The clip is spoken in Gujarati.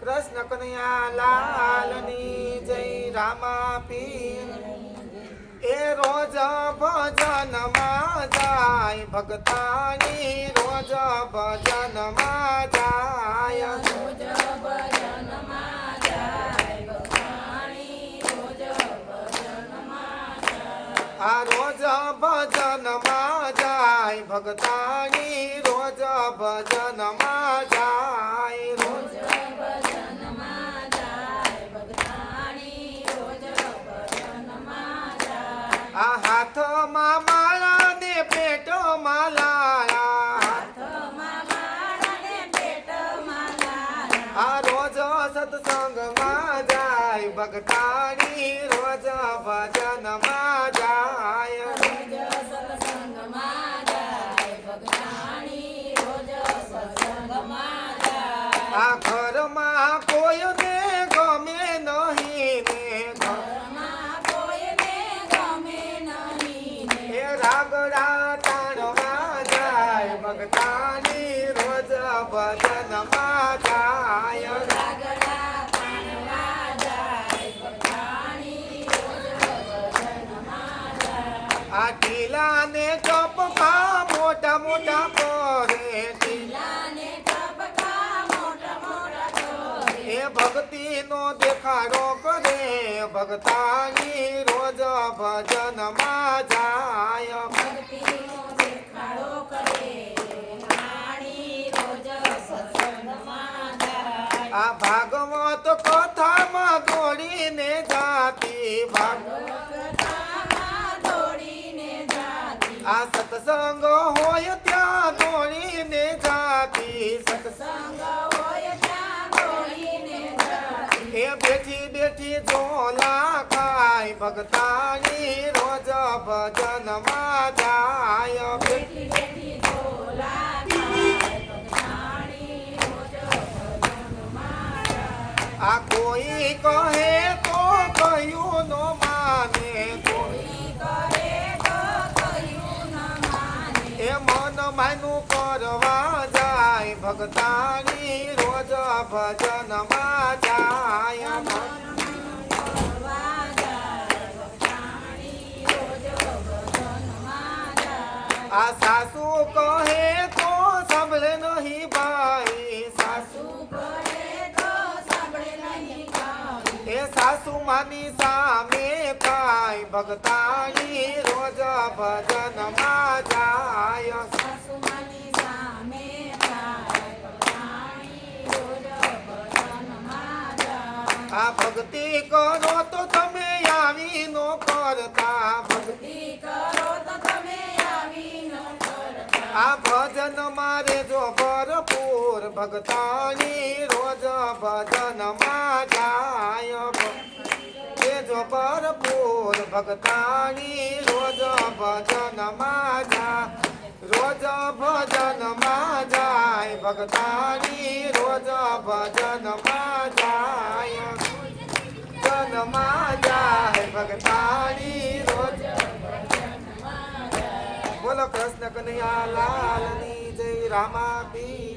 કૃષ્ણ કનૈયા લાલની જય રામા પીર એ રોજ ભજનમાં જાય ભગતાની રોજ ભજનમાં જાય. આ રોજ ભજનમાં જાય ભગતાની રોજ ભજનમાં જાય. રોજ હાથમાં માળા ને પેટમાં લાળા આ રોજ સત્સંગમાં જાય ભગતાની રોજ ભજનમાં જાય. આ ભગતાની રોજ ભજનમાં જાય રાગડા પાણવા જાય ભગવાણી રોજ ભજનમાં જાય આ ટીલાને ચપકા મોટા મોટા કરે લીલાને ટપકા મોટા મોટા કરે એ ભક્તિનો દેખાડો કરે ભગતાની રોજ ભજનમાં જાય આ ભાગવત કથામાં દોડીને જાતી આ સત્સંગ હોય ત્યાં દોડીને જાતી. સત્સંગ એ બેઠી બેઠી ઝોલા ખાય, ભગતાની રોજ ભજનમાં જાય. બેઠી બેઠી ઝોલા કહે તો કયું નો માને. એ મન માનું કરવા જાય, ભગતાની રોજ રોજ ભજનમાં જાય. આ એ સાસુ માની સામે પાય ભગતાની રોજ ભજનમાં જાય સાસુમાની સામે થાય ભગવાણી રોજ ભજનમાં જાય. આ ભક્તિ કરો તો તમે આવી નો કરતા ભક્તિ કરો તો તમે. આ ભજન મારે જો ભરપૂર ભગતાની રોજ ભજનમાં જાય એ જો ભરપૂર ભગતાની રોજ ભજનમાં જાય રોજ ભજનમાં જાય, ભગતાની રોજ ભજનમાં જાય જનમાં જાય ભગતાની રોજ ભજનમાં જાય. બોલો કનૈયા લાલની જય રામા પીર